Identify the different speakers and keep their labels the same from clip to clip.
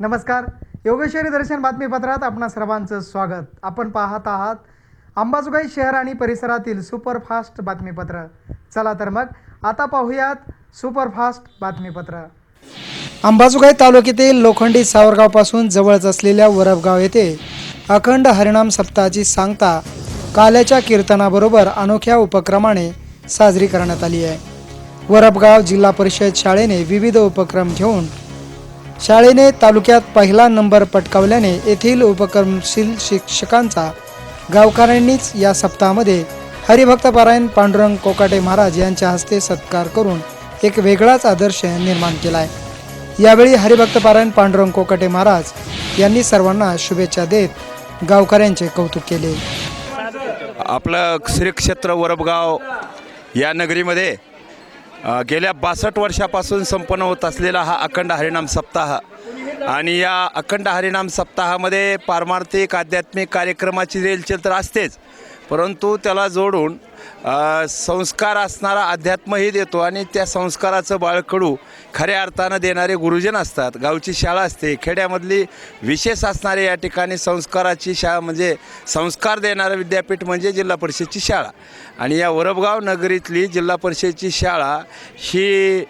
Speaker 1: नमस्कार. योगेश्वरी दर्शन बातमीपत्रात आपणा सर्वांचं स्वागत. आपण पाहत आहात अंबाजोगाई शहर आणि परिसरातील सुपरफास्ट बातमीपत्र. चला तर मग आता पाहूयात सुपरफास्ट बातमीपत्र. अंबाजोगाई तालुक्यातील लोखंडी सावरगावपासून जवळच असलेल्या वरबगाव येथे अखंड हरिणाम सप्ताहाची सांगता काल्याच्या कीर्तनाबरोबर अनोख्या उपक्रमाने साजरी करण्यात आली आहे. वरबगाव जिल्हा परिषद शाळेने विविध उपक्रम घेऊन शाळेने तालुक्यात पहिला नंबर पटकावल्याने येथील उपक्रमशील शिक्षकांचा गावकऱ्यांनीच या सप्ताहामध्ये हरिभक्त पारायण पांडुरंग कोकाटे महाराज यांच्या हस्ते सत्कार करून एक वेगळाच आदर्श निर्माण केला आहे यावेळी हरिभक्त पारायण पांडुरंग कोकाटे महाराज यांनी सर्वांना शुभेच्छा देत गावकऱ्यांचे कौतुक केले.
Speaker 2: आपलं श्री क्षेत्र वरबगाव या नगरीमध्ये गेल्या बासष्ट वर्षापासून संपन्न होत असलेला हा अखंड हरिनाम सप्ताह. आणि या अखंड हरिनाम सप्ताहामध्ये पारमार्थिक आध्यात्मिक कार्यक्रमाची रेलचेल तर असतेच. परंतु त्याला जोडून संस्कार असणारा अध्यात्मही देतो आणि त्या संस्काराचं बाळकडू खऱ्या अर्थानं देणारे गुरुजन असतात. गावची शाळा असते. खेड्यामधली विशेष असणारे या ठिकाणी संस्काराची शाळा म्हणजे संस्कार देणारं विद्यापीठ म्हणजे जिल्हा परिषदची शाळा. आणि या वरबगाव नगरीतली जिल्हा परिषदची शाळा ही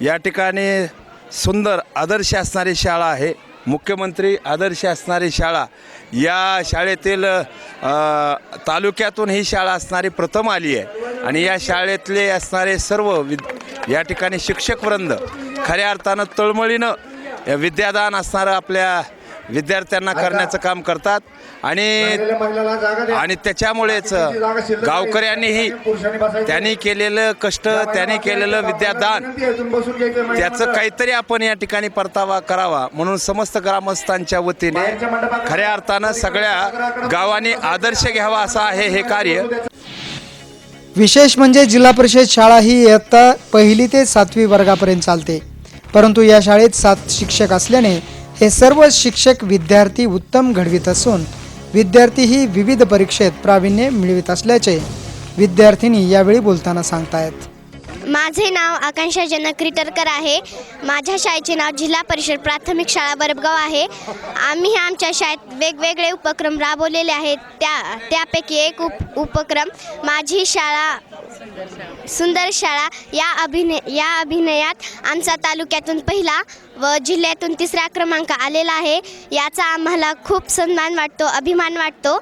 Speaker 2: या ठिकाणी सुंदर आदर्श असणारी शाळा आहे. मुख्यमंत्री आदर्श असणारी शाळा या शाळेतील तालुक्यातून ही शाळा असणारी प्रथम आली आहे. आणि या शाळेतले असणारे सर्व विद या ठिकाणी शिक्षकवृंद खऱ्या अर्थानं तळमळीनं विद्यादान असणारं आपल्या विद्यार्थ्यांना करण्याचं काम करतात. आणि आणि त्याच्यामुळेच गावकऱ्यांनीही त्यांनी केलेलं कष्ट त्यांनी केलेलं विद्यादान त्याचं काहीतरी आपण या ठिकाणी परतावा करावा. म्हणून समस्त ग्रामस्थांच्या वतीने खऱ्या अर्थानं सगळ्या गावांनी आदर्श घ्यावा असं आहे हे कार्य.
Speaker 1: विशेष म्हणजे जिल्हा परिषद शाळा ही इयत्ता पहिली ते सातवी वर्गापर्यंत चालते. परंतु या शाळेत सात शिक्षक असल्याने हे सर्व शिक्षक विद्यार्थी उत्तम घडवित असून विद्यार्थीही विविध परीक्षेत प्रावीण्य मिळवित असल्याचे विद्यार्थिनी यावेळी बोलताना सांगतायत.
Speaker 3: माझे नाव आकांक्षा जनक रिटरकर आहे. माझ्या शाळेचे नाव जिल्हा परिषद प्राथमिक शाळा बरबगाव आहे. आम्ही आमच्या शाळेत वेगवेगळे उपक्रम राबवलेले आहेत. त्या त्यापैकी एक उप उपक्रम माझी शाळा सुंदर शाळा या अभिनय या अभिनयात आमचा तालुक्यातून पहिला व जिल्ह्यातून तिसरा क्रमांक आलेला आहे. याचा आम्हाला खूप सन्मान वाटतो अभिमान वाटतो.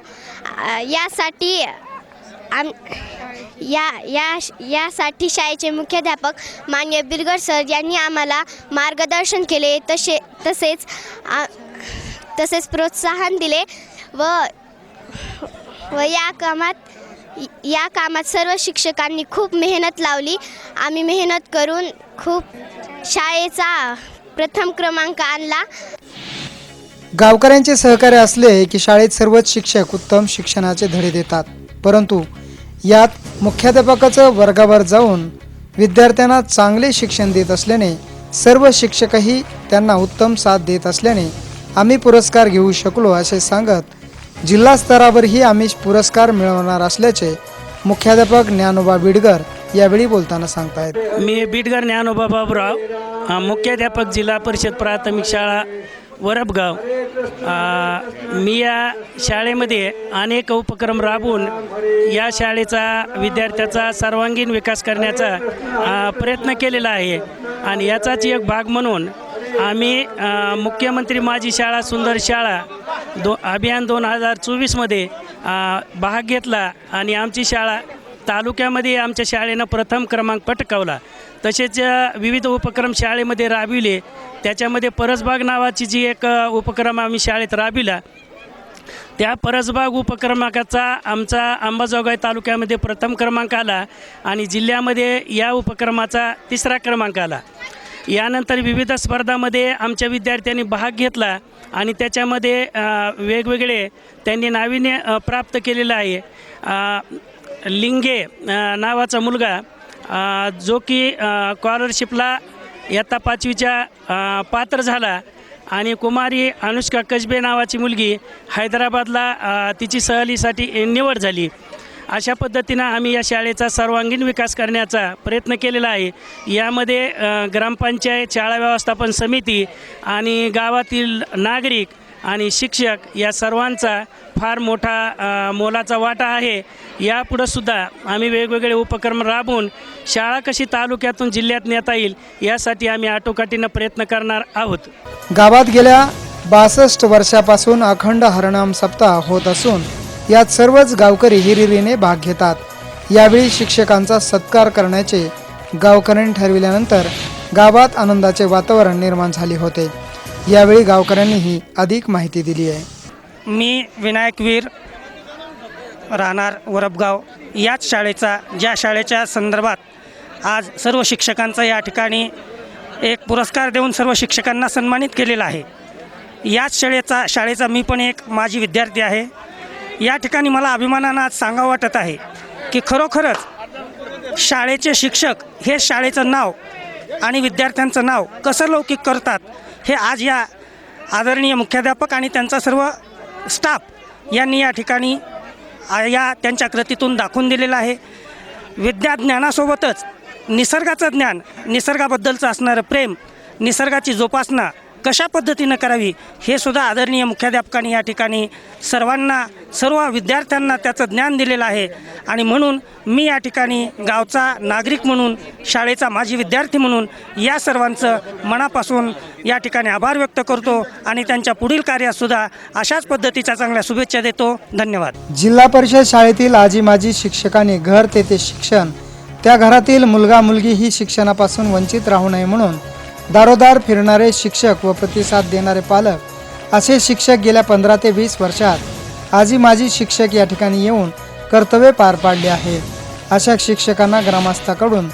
Speaker 3: यासाठी आम या या यासाठी शाळेचे मुख्याध्यापक मान्य बिरगड सर यांनी आम्हाला मार्गदर्शन केले तसे तसेच आ- तसेच प्रोत्साहन दिले व व या कामात या कामात सर्व शिक्षकांनी खूप मेहनत लावली. आम्ही मेहनत करून खूप शाळेचा प्रथम क्रमांक आणला.
Speaker 1: गावकऱ्यांचे सहकार्य असले की शाळेत सर्वच शिक्षक उत्तम शिक्षणाचे धडे देतात. परंतु यात मुख्याध्यापकाचं वर्गावर जाऊन विद्यार्थ्यांना चांगले शिक्षण देत असल्याने सर्व शिक्षकही त्यांना उत्तम साथ देत असल्याने आम्ही पुरस्कार घेऊ शकलो असे सांगत जिल्हा स्तरावरही आम्ही पुरस्कार मिळवणार असल्याचे मुख्याध्यापक ज्ञानोबा बिडगर यावेळी बोलताना सांगतायत.
Speaker 4: मी बिडगर ज्ञानोबा बाबुराव मुख्याध्यापक जिल्हा परिषद प्राथमिक शाळा वरबगाव. मी या शाळेमध्ये अनेक उपक्रम राबवून या शाळेचा विद्यार्थ्याचा सर्वांगीण विकास करण्याचा प्रयत्न केलेला आहे. आणि याचाच एक भाग म्हणून आम्ही मुख्यमंत्री माझी शाळा सुंदर शाळा दो अभियान दोन हजार चोवीसमध्ये भाग घेतला आणि आमची शाळा तालुक्यामध्ये आमच्या शाळेनं प्रथम क्रमांक पटकावला. तसेच विविध उपक्रम शाळेमध्ये राबविले. त्याच्यामध्ये परसबाग नावाची जी एक उपक्रम आम्ही शाळेत राबविला. त्या परसबाग उपक्रमाकाचा आमचा अंबाजोगाई तालुक्यामध्ये प्रथम क्रमांक आला आणि जिल्ह्यामध्ये या उपक्रमाचा तिसरा क्रमांक आला. यानंतर विविध स्पर्धामध्ये आमच्या विद्यार्थ्यांनी भाग घेतला आणि त्याच्यामध्ये वेगवेगळे त्यांनी नाविन्य प्राप्त केलेलं आहे. लिंगे नावाचा मुलगा जो की स्कॉलरशिपला इयत्ता पाचवीच्या पात्र झाला. आणि कुमारी अनुष्का कसबे नावाची मुलगी हैदराबादला तिची सहलीसाठी निवड झाली. अशा पद्धतीनं आम्ही या शाळेचा सर्वांगीण विकास करण्याचा प्रयत्न केलेला आहे. यामध्ये ग्रामपंचायत शाळा व्यवस्थापन समिती आणि गावातील नागरिक आणि शिक्षक या सर्वांचा फार मोठा मोलाचा वाटा आहे. यापुढं सुद्धा आम्ही वेगवेगळे उपक्रम राबवून शाळा कशी तालुक्यातून जिल्ह्यात नेता येईल यासाठी आम्ही आटोकाटीनं प्रयत्न करणार आहोत.
Speaker 1: गावात गेल्या बासष्ट वर्षापासून अखंड हरणाम सप्ताह होत असून यात सर्वच गावकरी हिरिरीने भाग घेतात. यावेळी शिक्षकांचा सत्कार करण्याचे गावकऱ्यांनी ठरविल्यानंतर गावात आनंदाचे वातावरण निर्माण झाले होते. यावेळी गावकऱ्यांनीही अधिक माहिती दिली आहे.
Speaker 5: मी विनायक वीर राहणार वरबगाव याच शाळेचा ज्या शाळेच्या संदर्भात आज सर्व शिक्षकांचा या ठिकाणी एक पुरस्कार देऊन सर्व शिक्षकांना सन्मानित केलेला आहे. याच शाळेचा शाळेचा मी पण एक माजी विद्यार्थी आहे. या ठिकाणी मला अभिमानानं आज सांगावं वाटत आहे की खरोखरच शाळेचे शिक्षक हे शाळेचं नाव आणि विद्यार्थ्यांचं नाव कसं लौकिक करतात हे आज या आदरणीय मुख्याध्यापक आणि त्यांचा सर्व स्टाफ यांनी या ठिकाणी या त्यांच्या कृतीतून दाखवून दिलेलं आहे. विद्याज्ञानासोबतच निसर्गाचं ज्ञान निसर्गाबद्दलचं असणारं प्रेम निसर्गाची जोपासना कशा पद्धतीनं करावी हे सुद्धा आदरणीय मुख्याध्यापकांनी या ठिकाणी सर्वांना सर्व विद्यार्थ्यांना त्याचं ज्ञान दिलेलं आहे. आणि म्हणून मी या ठिकाणी गावचा नागरिक म्हणून शाळेचा माजी विद्यार्थी म्हणून या सर्वांचं मनापासून या ठिकाणी आभार व्यक्त करतो आणि त्यांच्या पुढील कार्यातसुद्धा अशाच पद्धतीच्या चांगल्या शुभेच्छा देतो. धन्यवाद.
Speaker 1: जिल्हा परिषद शाळेतील आजी माजी शिक्षकांनी घर तेथे शिक्षण. त्या घरातील मुलगा मुलगी ही शिक्षणापासून वंचित राहू नये म्हणून दारोदार फिरणारे शिक्षक व प्रतिसाद देणारे पालक असे शिक्षक गेल्या पंधरा ते वीस वर्षात आजी माजी शिक्षक या ठिकाणी येऊन कर्तव्य पार पाडले आहे अशा शिक्षकांना ग्रामस्थाकडून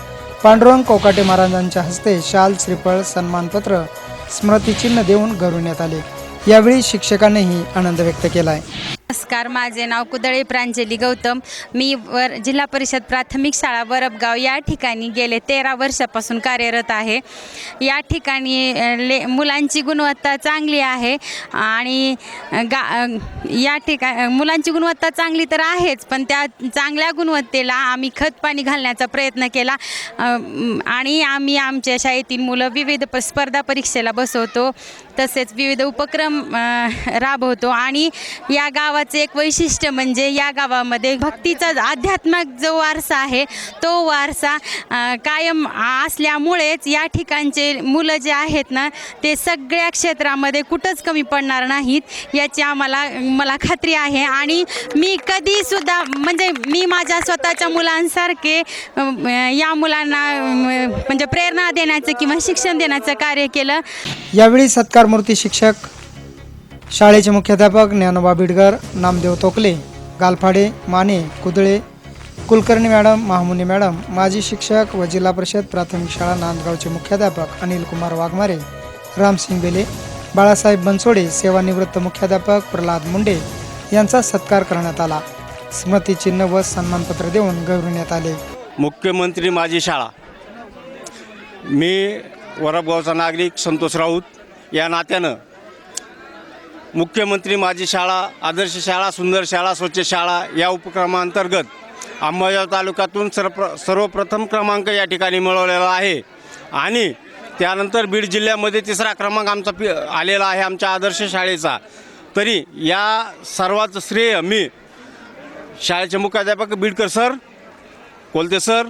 Speaker 1: पांडुरंग कोकाटे महाराजांच्या हस्ते शाल श्रीफळ सन्मानपत्र स्मृतिचिन्ह देऊन गौरवण्यात आले. यावेळी शिक्षकांनीही आनंद व्यक्त केला आहे
Speaker 6: नमस्कार माझे नाव कुदळे प्रांजली गौतम. मी वर जिल्हा परिषद प्राथमिक शाळा वरबगाव या ठिकाणी गेले तेरा वर्षापासून कार्यरत आहे. या ठिकाणी ले मुलांची गुणवत्ता चांगली आहे आणि गा या ठिका मुलांची गुणवत्ता चांगली तर आहेच पण त्या चांगल्या गुणवत्तेला आम्ही खतपाणी घालण्याचा प्रयत्न केला. आणि आम्ही आमच्या शाळेतील मुलं विविध प स्पर्धा परीक्षेला बसवतो. तसेच विविध उपक्रम राबवतो आणि या गावात गावाचे एक वैशिष्ट्य म्हणजे या गावामध्ये भक्तीचा आध्यात्मिक जो वारसा आहे तो वारसा कायम असल्यामुळेच या ठिकाणचे मुलं जे आहेत ना ते सगळ्या क्षेत्रामध्ये कुठंच कमी पडणार नाहीत याची आम्हाला मला खात्री आहे. आणि मी कधीसुद्धा म्हणजे मी माझ्या स्वतःच्या मुलांसारखे या मुलांना म्हणजे प्रेरणा देण्याचं किंवा शिक्षण देण्याचं कार्य केलं.
Speaker 1: यावेळी सत्कारमूर्ती शिक्षक शाळेचे मुख्याध्यापक ज्ञानोबा बिडकर नामदेव तोकले गालफाडे माने कुदळे कुलकर्णी मॅडम महामुनी मॅडम माजी शिक्षक व जिल्हा परिषद प्राथमिक शाळा नांदगावचे मुख्याध्यापक अनिल कुमार वाघमारे रामसिंग बेले बाळासाहेब बनसोडे सेवानिवृत्त मुख्याध्यापक प्रल्हाद मुंडे यांचा सत्कार करण्यात आला. स्मृतिचिन्ह व सन्मानपत्र देऊन गौरवण्यात आले.
Speaker 7: मुख्यमंत्री माझी शाळा. मी वरबगावचा नागरिक संतोष राऊत या नात्यानं मुख्यमंत्री माझी शाळा आदर्श शाळा सुंदर शाळा स्वच्छ शाळा या उपक्रमांतर्गत अंबाजोगाई तालुक्यातून सर्व सर्वप्रथम क्रमांक या ठिकाणी मिळवलेला आहे. आणि त्यानंतर बीड जिल्ह्यामध्ये तिसरा क्रमांक आमचा पि आलेला आहे आमच्या आदर्श शाळेचा. तरी या सर्वाचं श्रेय मी शाळेचे मुख्याध्यापक Bidkar sir Kolte sir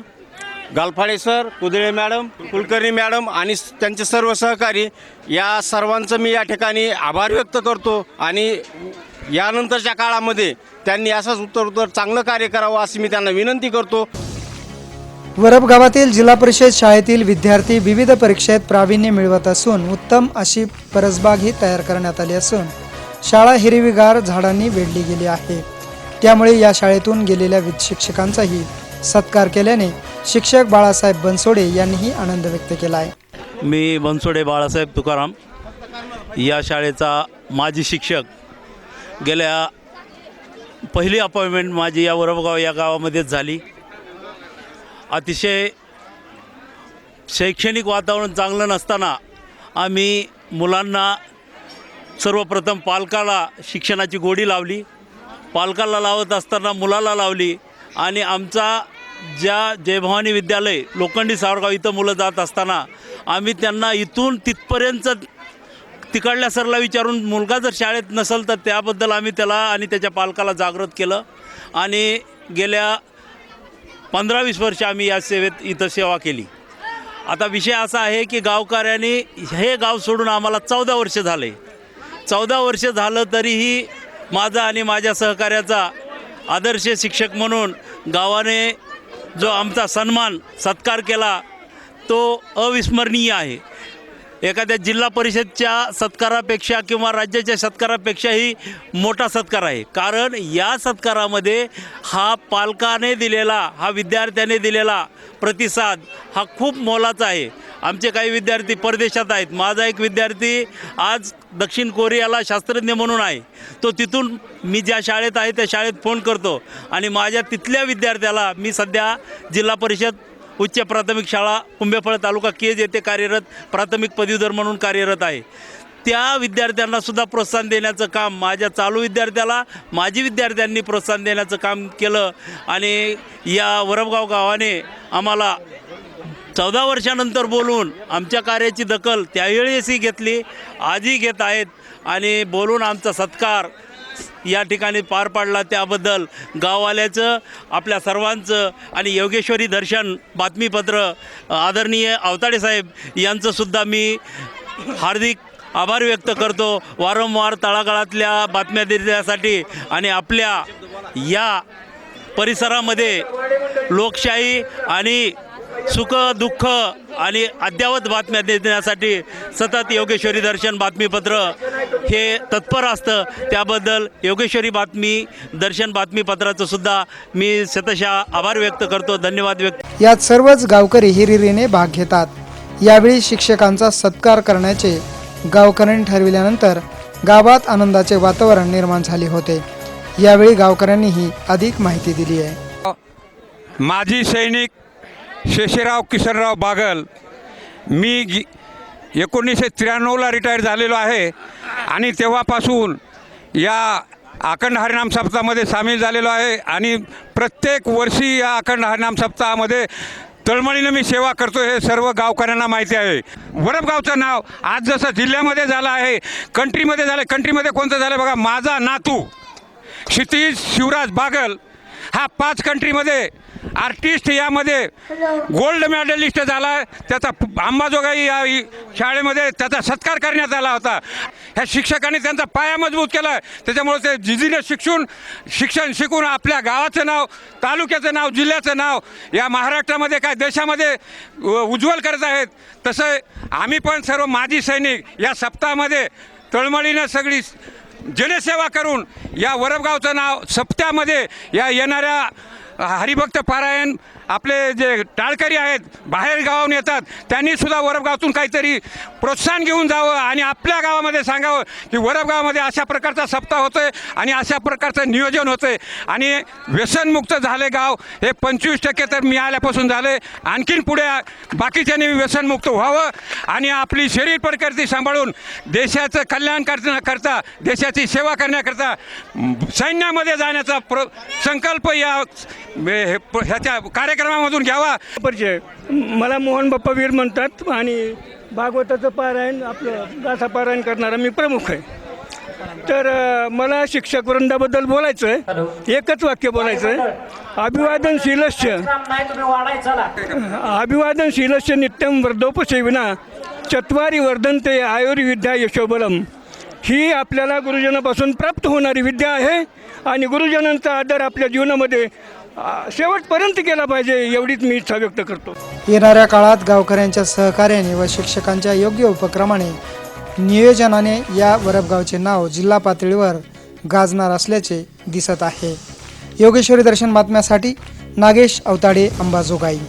Speaker 7: Galphade sir Kudale madam Kulkarni madam आणि त्यांचे सर्व सहकारी या सर्वांचं मी या ठिकाणी आभार व्यक्त करतो आणि यानंतरच्या काळामध्ये त्यांनी असंच उत्तर उत्तर चांगलं कार्य करावं अशी मी त्यांना विनंती करतो.
Speaker 1: वरब गावातील जिल्हा परिषद शाळेतील विद्यार्थी विविध परीक्षेत प्रावीण्य मिळवत असून उत्तम अशी परसबाग ही तयार करण्यात आली असून शाळा हिरवीगार झाडांनी वेढली गेली आहे. त्यामुळे या शाळेतून गेलेल्या शिक्षकांचाही सत्कार केल्याने शिक्षक बाळासाहेब बनसोडे यांनीही आनंद व्यक्त केला आहे
Speaker 8: मी बनसोडे बाळासाहेब तुकाराम. या शाळेचा माजी शिक्षक. गेल्या पहिली अपॉइंटमेंट माझी या वरबगाव या गावामध्येच झाली. अतिशय शैक्षणिक वातावरण चांगलं नसताना आम्ही मुलांना सर्वप्रथम पालकाला शिक्षणाची गोडी लावली. पालकाला लावत असताना मुलाला लावली आणि आमचा ज्या जयभवानी विद्यालय लोखंडी सावरगाव इथं मुलं जात असताना आम्ही त्यांना इथून तिथपर्यंत तिकडल्या सरला विचारून मुलगा जर शाळेत नसेल तर त्याबद्दल आम्ही त्याला आणि त्याच्या पालकाला जागृत केलं. आणि गेल्या पंधरा वीस वर्ष आम्ही या सेवेत इथं सेवा केली. आता विषय असा आहे की गावकऱ्यांनी हे गाव सोडून आम्हाला चौदा वर्ष झाले. चौदा वर्ष झालं तरीही माझा आणि माझ्या सहकार्याचा आदर्श शिक्षक म्हणून गावाने जो आमचा सन्मान सत्कार केला तो अविस्मरणीय आहे. एखाद्या जिल्हा परिषदच्या सत्कारापेक्षा किंवा राज्याच्या सत्कारापेक्षाही मोठा सत्कार आहे. कारण या सत्कारामध्ये हा पालकाने दिलेला हा विद्यार्थ्याने दिलेला प्रतिसाद हा खूप मोलाचा आहे. आमचे काही विद्यार्थी परदेशात आहेत. माझा एक विद्यार्थी आज दक्षिण कोरियाला शास्त्रज्ञ म्हणून आहे. तो तिथून मी ज्या शाळेत आहे त्या शाळेत फोन करतो आणि माझ्या तिथल्या विद्यार्थ्याला मी सध्या जिल्हा परिषद उच्च प्राथमिक शाळा कुंभेफळ तालुका केज येथे कार्यरत प्राथमिक पदवीधर म्हणून कार्यरत आहे. त्या विद्यार्थ्यांना सुद्धा प्रोत्साहन देण्याचं काम माझ्या चालू विद्यार्थ्याला माजी विद्यार्थ्यांनी प्रोत्साहन देण्याचं काम केलं आणि या वरबगाव गावाने आम्हाला चौदा वर्षानंतर बोलून आमच्या कार्याची दखल त्यावेळेसही घेतली आजही घेत आहेत आणि बोलून आमचा सत्कार या ठिकाणी पार पाडला. त्याबद्दल गाववाल्याचं आपल्या सर्वांचं आणि योगेश्वरी दर्शन बातमीपत्र आदरणीय अवताडे साहेब यांचंसुद्धा मी हार्दिक आभार व्यक्त करतो. वारंवार तळागाळातल्या बातम्या देण्यासाठी आणि आपल्या या परिसरामध्ये लोकशाही आणि सुख दुःख आणि अद्ययावत बातम्या देण्यासाठी सतत योगेश्वरी दर्शन बातमीपत्र हे तत्पर असतं. त्याबद्दल योगेश्वरी बातमी दर्शन बातमीपत्राचं सुद्धा मी शतशः आभार व्यक्त करतो. धन्यवाद व्यक्त
Speaker 1: यात सर्वच गावकरी हिरिरीने भाग घेतात. यावेळी शिक्षकांचा सत्कार करण्याचे गावकऱ्यांनी ठरविल्यानंतर गावात आनंदाचे वातावरण निर्माण झाले होते. यावेळी गावकऱ्यांनीही अधिक माहिती दिली आहे.
Speaker 9: माजी सैनिक शेषेराव किशनराव बागल. मी गी एकोणीसशे त्र्याण्णवला रिटायर झालेलो आहे आणि तेव्हापासून या अखंड हरिनाम सप्ताहामध्ये सामील झालेलो आहे आणि प्रत्येक वर्षी या अखंड हरिनाम सप्ताहामध्ये तळमळीनं मी सेवा करतो हे सर्व गावकऱ्यांना माहिती आहे. वरपगावचं नाव आज जसं जिल्ह्यामध्ये झालं आहे कंट्रीमध्ये झालं कंट्रीमध्ये कोणतं झालं बघा माझा नातू क्षितिज शिवराज बागल हा पाच कंट्रीमध्ये आर्टिस्ट यामध्ये गोल्ड मेडलिस्ट झाला त्याचा अंबाजोगाई या शाळेमध्ये त्याचा सत्कार करण्यात आला होता. ह्या शिक्षकांनी त्यांचा पाया मजबूत केला. त्याच्यामुळे ते जिजीने शिक्षून शिक्षण शिकून आपल्या गावाचं नाव तालुक्याचं नाव जिल्ह्याचं नाव या महाराष्ट्रामध्ये काय देशामध्ये उज्ज्वल करत आहेत. तसं आम्ही पण सर्व माजी सैनिक या सप्ताहामध्ये तळमळीनं सगळी जनसेवा करून या वरबगावचं नाव सप्त्यामध्ये या येणाऱ्या हरिभक्त पारायण आपले जे टाळकरी आहेत बाहेर गावाहून येतात त्यांनी सुद्धा वरबगावातून काहीतरी प्रोत्साहन घेऊन जावं आणि आपल्या गावामध्ये सांगावं की वरबगावामध्ये अशा प्रकारचा सप्ताह होतोय आणि अशा प्रकारचं नियोजन होतंय. आणि व्यसनमुक्त झाले गाव हे पंचवीस टक्के तर मिळाल्यापासून झाले आणखीन पुढे बाकीच्यांनी व्यसनमुक्त व्हावं आणि आपली शरीर प्रकृती सांभाळून देशाचं कल्याण करण्याकरता देशाची सेवा करण्याकरता सैन्यामध्ये जाण्याचा प्र संकल्प या हे- ह्याच्या कार्यक्रमामधून घ्यावा.
Speaker 10: परिचय. मला मोहन बाप्पा वीर म्हणतात आणि भागवताचं पारायण आपलं गाथा पारायण करणारा मी प्रमुख आहे. तर अ, मला शिक्षक वृंदाबद्दल बोलायचं आहे एकच वाक्य बोलायचं आहे अभिवादनशीलश्च अभिवादनशीलश्च नित्यं वर्धोपसेविना. चत्वारी वर्धनते आयुर्विद्या यशोबलम. ही आपल्याला गुरुजनापासून प्राप्त होणारी विद्या आहे आणि गुरुजनांचा आदर आपल्या जीवनामध्ये शेवटपर्यंत केला पाहिजे एवढीच मी इच्छा व्यक्त करतो.
Speaker 1: येणाऱ्या काळात गावकऱ्यांच्या सहकार्याने व शिक्षकांच्या योग्य उपक्रमाने नियोजनाने या वरबगावचे नाव जिल्हा पातळीवर गाजणार असल्याचे दिसत आहे. योगेश्वरी दर्शन बातम्यासाठी नागेश अवताडे अंबाजोगाई.